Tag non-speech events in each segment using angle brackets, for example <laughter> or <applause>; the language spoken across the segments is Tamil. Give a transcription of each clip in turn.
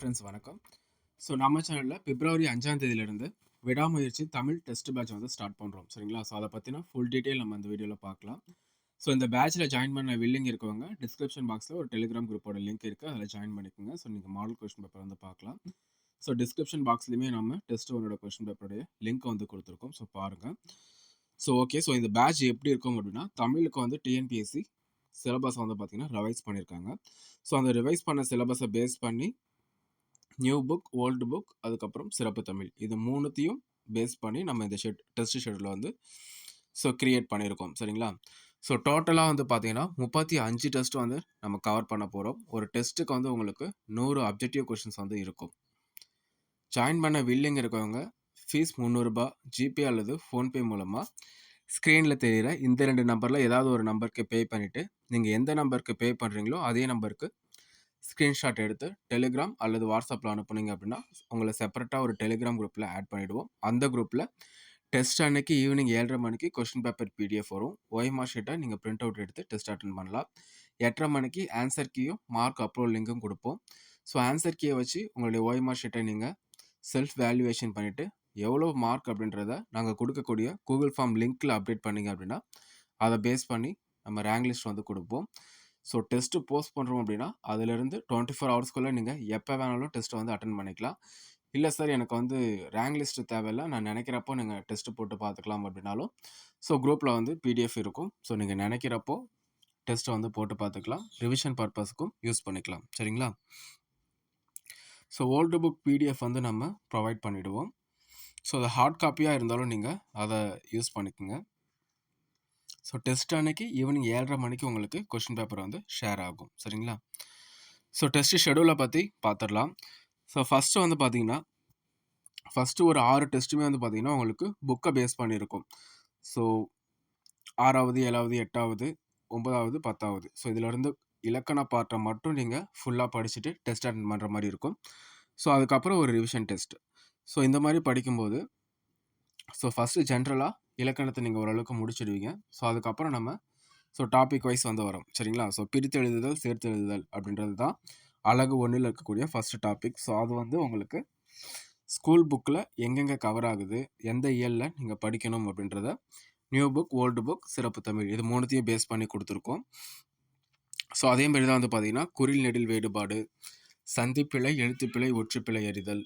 ஃப்ரெண்ட்ஸ் வணக்கம். ஸோ நம்ம சேனலில் பிப்ரவரி அஞ்சாம் தேதியிலேருந்து விடாமுயற்சி தமிழ் டெஸ்ட் பேட்ச் வந்து ஸ்டார்ட் பண்ணுறோம் சரிங்களா? ஸோ அதை பற்றின ஃபுல் டீட்டெயில் நம்ம அந்த வீடியோவில் பார்க்கலாம். ஸோ இந்த பேட்சில் ஜாயின் பண்ண வில்லிங் இருக்கவங்க டிஸ்கிரிப்ஷன் பாக்ஸில் ஒரு டெலிகிராம் குரூப்போட லிங்க் இருக்குது அதில் ஜாயின் பண்ணிக்கோங்க. ஸோ நீங்கள் மாடல் கொஷின் பேப்பர் வந்து பார்க்கலாம். ஸோ டிஸ்கிரிப்ஷன் பாக்ஸ்லையுமே நம்ம டெஸ்ட் ஒன்னோட கொஷின் பேப்பருடைய லிங்க் வந்து கொடுத்துருக்கோம். ஸோ பாருங்கள் ஸோ ஓகே ஸோ இந்த பேட்ச் எப்படி இருக்கும் அப்படின்னா தமிழுக்கு வந்து டிஎன்பிஎஸ்சி சிலபஸ் வந்து பார்த்திங்கன்னா ரிவைஸ் பண்ணியிருக்காங்க ஸோ அந்த ரிவைஸ் பண்ண சிலபஸை பேஸ் பண்ணி நியூ புக் ஓல்டு புக் அதுக்கப்புறம் சிறப்பு தமிழ். இது மூணுத்தையும் பேஸ் பண்ணி நம்ம இந்த ஷெட் டெஸ்ட் ஷெட்யூலில் வந்து ஸோ க்ரியேட் பண்ணியிருக்கோம். சரிங்களா? ஸோ டோட்டலாக வந்து பார்த்தீங்கன்னா முப்பத்தி அஞ்சு டெஸ்ட் வந்து நம்ம கவர் பண்ண போகிறோம் ஒரு டெஸ்ட்டுக்கு வந்து உங்களுக்கு நூறு அப்ஜெக்டிவ் கொஷின்ஸ் வந்து இருக்கும். ஜாயின் பண்ண வில்லிங் இருக்கவங்க ஃபீஸ் முந்நூறுரூபா ஜிபே அல்லது ஃபோன்பே மூலமாக ஸ்க்ரீனில் தெரிகிற இந்த ரெண்டு நம்பரில் ஏதாவது ஒரு நம்பருக்கு பே பண்ணிவிட்டு நீங்கள் எந்த நம்பருக்கு பே பண்ணுறீங்களோ அதே நம்பருக்கு ஸ்க்ரீன்ஷாட் எடுத்து டெலிகிராம் அல்லது வாட்ஸ்அப்பில் அனுப்புனீங்க அப்படின்னா உங்களை செப்பரேட்டாக ஒரு டெலிகிராம் குரூப்பில் ஆட் பண்ணிவிடுவோம் அந்த குரூப்பில் டெஸ்ட் அன்னைக்கு ஈவினிங் ஏழரை மணிக்கு கொஸ்டின் பேப்பர் பிடிஎஃப் வரும். ஒய்மா ஷீட்டை நீங்கள் பிரிண்ட் அவுட் எடுத்து டெஸ்ட் அட்டன் பண்ணலாம். எட்டரை மணிக்கு ஆன்சர் கீயும் மார்க் அப்ரூவல் லிங்க்கும் கொடுப்போம். ஸோ ஆன்சர் கீயை வச்சு உங்களுடைய ஒய்மா ஷீட்டை நீங்கள் செல்ஃப் வேல்யூவேஷன் பண்ணிவிட்டு எவ்வளோ மார்க் அப்படின்றத நாங்கள் கொடுக்கக்கூடிய கூகுள் ஃபார்ம் லிங்க்கில் அப்டேட் பண்ணிங்க அப்படின்னா அதை பேஸ் பண்ணி நம்ம ரேங்க் லிஸ்ட் வந்து கொடுப்போம். ஸோ டெஸ்ட்டு போஸ்ட் பண்ணுறோம் அப்படின்னா அதுலேருந்து டுவெண்ட்டி ஃபோர் ஹவர்ஸ்க்குள்ளே நீங்கள் எப்போ வேணாலும் டெஸ்ட்டை வந்து அட்டன் பண்ணிக்கலாம். இல்லை சார் எனக்கு வந்து ரேங்க் லிஸ்ட்டு தேவையில்லை. நான் நினைக்கிறப்போ நீங்கள் டெஸ்ட்டு போட்டு பார்த்துக்கலாம் அப்படின்னாலும். ஸோ குரூப்பில் வந்து பிடிஎஃப் இருக்கும். ஸோ நீங்கள் நினைக்கிறப்போ டெஸ்ட்டை வந்து போட்டு பார்த்துக்கலாம். ரிவிஷன் பர்பஸ்க்கும் யூஸ் பண்ணிக்கலாம். சரிங்களா? ஸோ ஓல்டு புக் பிடிஎஃப் வந்து நம்ம ப்ரொவைட் பண்ணிவிடுவோம் ஸோ அது ஹார்ட் காப்பியாக இருந்தாலும் நீங்கள் அதை யூஸ் பண்ணிக்கோங்க. ஸோ டெஸ்ட் அன்னைக்கு ஈவினிங் ஏழரை மணிக்கு உங்களுக்கு கொஷின் பேப்பர் வந்து ஷேர் ஆகும். சரிங்களா? ஸோ டெஸ்ட் ஷெடியூலை பற்றி பார்த்துடலாம் ஸோ ஃபஸ்ட்டு வந்து பார்த்தீங்கன்னா ஃபஸ்ட்டு ஒரு ஆறு டெஸ்ட்டுமே வந்து பார்த்தீங்கன்னா உங்களுக்கு புக்கை பேஸ் பண்ணியிருக்கும். ஸோ ஆறாவது ஏழாவது எட்டாவது ஒன்பதாவது பத்தாவது. ஸோ இதிலேருந்து இலக்கண பாட்டை மட்டும் நீங்கள் ஃபுல்லாக படிச்சுட்டு டெஸ்ட் அட்டன் பண்ணுற மாதிரி இருக்கும். ஸோ அதுக்கப்புறம் ஒரு ரிவிஷன் டெஸ்ட் ஸோ இந்த மாதிரி படிக்கும்போது ஸோ ஃபஸ்ட்டு ஜென்ரலாக இலக்கணத்தை நீங்கள் ஓரளவுக்கு முடிச்சிடுவீங்க. ஸோ அதுக்கப்புறம் நம்ம ஸோ டாபிக் வைஸ் வந்து வரும். சரிங்களா? ஸோ பிரித்து எழுதுதல் சேர்த்து எழுதுதல் அப்படின்றது தான் அழகு ஒன்றில் இருக்கக்கூடிய ஃபஸ்ட்டு டாபிக் ஸோ அது வந்து உங்களுக்கு ஸ்கூல் புக்கில் எங்கெங்கே கவர் ஆகுது எந்த இயலில் நீங்கள் படிக்கணும் அப்படின்றத நியூ புக் ஓல்டு புக் சிறப்பு தமிழ் இது மூணுத்தையும் பேஸ் பண்ணி கொடுத்துருக்கோம். ஸோ அதே மாதிரி தான் வந்து பார்த்தீங்கன்னா குறில் நெடில் வேறுபாடு சந்திப்பிழை எழுத்துப்பிழை ஒற்றுப்பிழை எறிதல்.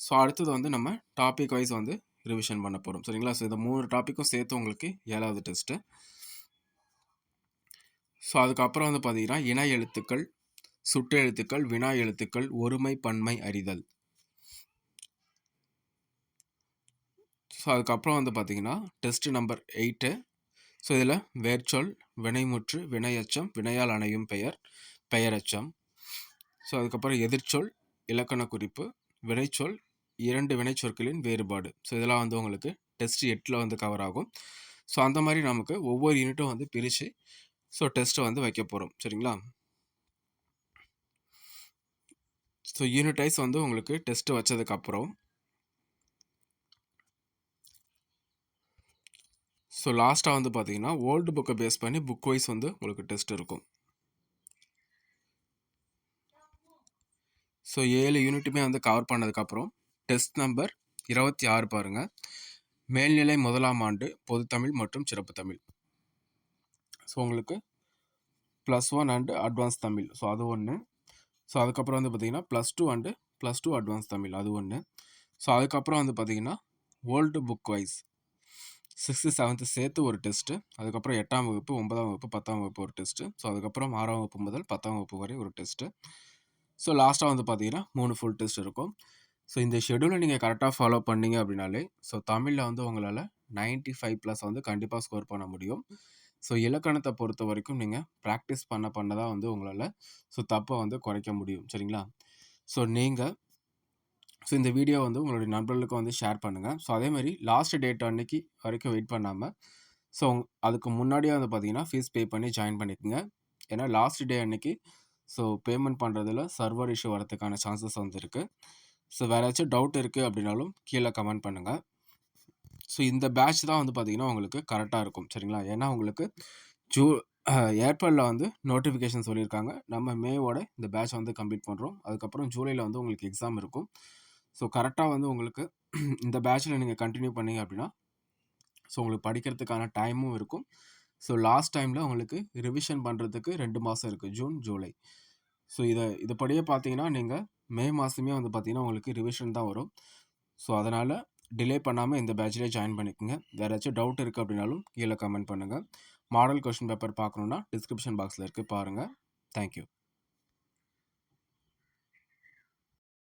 ஸோ அடுத்தது வந்து நம்ம டாபிக் வைஸ் வந்து ரிவிஷன் பண்ண போகிறோம் சரிங்களா? ஸோ இந்த மூணு டாப்பிக்கும் சேர்த்து உங்களுக்கு ஏழாவது டெஸ்ட்டு ஸோ அதுக்கப்புறம் வந்து பார்த்தீங்கன்னா இன எழுத்துக்கள் சுட்டு எழுத்துக்கள் வினா எழுத்துக்கள் ஒருமை பன்மை அறிதல். ஸோ அதுக்கப்புறம் வந்து பார்த்தீங்கன்னா டெஸ்ட்டு நம்பர் எயிட்டு ஸோ இதில் வேர்ச்சொல் வினைமுற்று வினையச்சம் வினையால் அணையும் பெயர் பெயரச்சம். ஸோ அதுக்கப்புறம் எதிர்ச்சொல் இலக்கண குறிப்பு வினைச்சொல் இரண்டு வினைச்சொற்களின் வேறுபாடு. ஸோ இதெல்லாம் வந்து உங்களுக்கு டெஸ்ட் எட்டில் வந்து கவர் ஆகும். ஸோ அந்த மாதிரி நமக்கு ஒவ்வொரு யூனிட்டும் வந்து பிரித்து ஸோ டெஸ்ட்டை வந்து வைக்க போகிறோம் சரிங்களா? ஸோ யூனிட்டைஸ் வந்து உங்களுக்கு டெஸ்ட்டு வச்சதுக்கப்புறம் ஸோ லாஸ்ட்டாக வந்து பார்த்தீங்கன்னா ஓல்டு புக்கை பேஸ் பண்ணி புக் வைஸ் வந்து உங்களுக்கு டெஸ்ட் இருக்கும். ஸோ ஏழு யூனிட்டுமே வந்து கவர் பண்ணதுக்கப்புறம் டெஸ்ட் நம்பர் இருபத்தி ஆறு பாருங்கள் மேல்நிலை முதலாம் ஆண்டு பொதுத்தமிழ் மற்றும் சிறப்பு தமிழ். ஸோ உங்களுக்கு plus one and advance Tamil. So அது ஒன்று ஸோ அதுக்கப்புறம் வந்து பார்த்திங்கன்னா plus two and plus two advance Tamil. அது ஒன்று ஸோ அதுக்கப்புறம் வந்து பார்த்திங்கன்னா old book wise sixth seventh சேர்த்து ஒரு டெஸ்ட்டு அதுக்கப்புறம் எட்டாம் வகுப்பு ஒன்பதாம் வகுப்பு பத்தாம் வகுப்பு ஒரு டெஸ்ட்டு ஸோ அதுக்கப்புறம் ஆறாம் வகுப்பு முதல் பத்தாம் வகுப்பு வரை ஒரு டெஸ்ட்டு ஸோ லாஸ்ட்டாக வந்து பார்த்திங்கன்னா மூணு ஃபுல் டெஸ்ட் இருக்கும். ஸோ இந்த ஷெடியூலை நீங்கள் கரெக்டாக ஃபாலோ பண்ணீங்க அப்படின்னாலே ஸோ தமிழில் வந்து உங்களால் நைன்ட்டி ஃபைவ் ப்ளஸ் வந்து கண்டிப்பாக ஸ்கோர் பண்ண முடியும். ஸோ இலக்கணத்தை பொறுத்த வரைக்கும் நீங்கள் ப்ராக்டிஸ் பண்ண பண்ண தான் வந்து உங்களால் ஸோ தப்பை வந்து குறைக்க முடியும். சரிங்களா? ஸோ நீங்கள் ஸோ இந்த வீடியோ வந்து உங்களுடைய நண்பர்களுக்கு வந்து ஷேர் பண்ணுங்கள் ஸோ அதேமாதிரி லாஸ்ட் டேட் அன்னைக்கு வரைக்கும் வெயிட் பண்ணாமல் ஸோ அதுக்கு முன்னாடியே வந்து பார்த்தீங்கன்னா ஃபீஸ் பே பண்ணி ஜாயின் பண்ணிக்கோங்க. ஏன்னா லாஸ்ட் டே அன்னைக்கு ஸோ பேமெண்ட் பண்ணுறதுல சர்வர் இஷ்யூ வரதுக்கான சான்சஸ் வந்து இருக்குது ஸோ வேறு ஏதாச்சும் டவுட் இருக்குது அப்படின்னாலும் கீழே கமெண்ட் பண்ணுங்கள் ஸோ இந்த பேட்ச் தான் வந்து பார்த்திங்கன்னா உங்களுக்கு கரெக்டாக இருக்கும் சரிங்களா? ஏன்னா உங்களுக்கு ஜூ ஏப்ரலில் வந்து நோட்டிஃபிகேஷன் சொல்லியிருக்காங்க. நம்ம மேவோட இந்த பேட்ச் வந்து கம்ப்ளீட் பண்ணுறோம் அதுக்கப்புறம் ஜூலையில் வந்து உங்களுக்கு எக்ஸாம் இருக்கும். ஸோ கரெக்டாக வந்து உங்களுக்கு <clears throat> இந்த பேட்சில் நீங்கள் கண்டினியூ பண்ணீங்க அப்படின்னா ஸோ உங்களுக்கு படிக்கிறதுக்கான டைமும் இருக்கும். ஸோ லாஸ்ட் டைமில் உங்களுக்கு ரிவிஷன் பண்ணுறதுக்கு ரெண்டு மாதம் இருக்குது ஜூன் ஜூலை ஸோ இதை இதுபடியே பார்த்தீங்கன்னா நீங்கள் மே மாதமே வந்து பார்த்தீங்கன்னா உங்களுக்கு ரிவிஷன் தான் வரும். ஸோ அதனால் டிலே பண்ணாமல் இந்த பேட்ச்லேயே ஜாயின் பண்ணிக்கோங்க. வேறு ஏதாச்சும் டவுட் இருக்குது அப்படின்னாலும் கீழே கமெண்ட் பண்ணுங்கள் மாடல் கொஷின் பேப்பர் பார்க்கணுன்னா டிஸ்கிரிப்ஷன் பாக்ஸில் இருக்குது பாருங்கள் தேங்க்யூ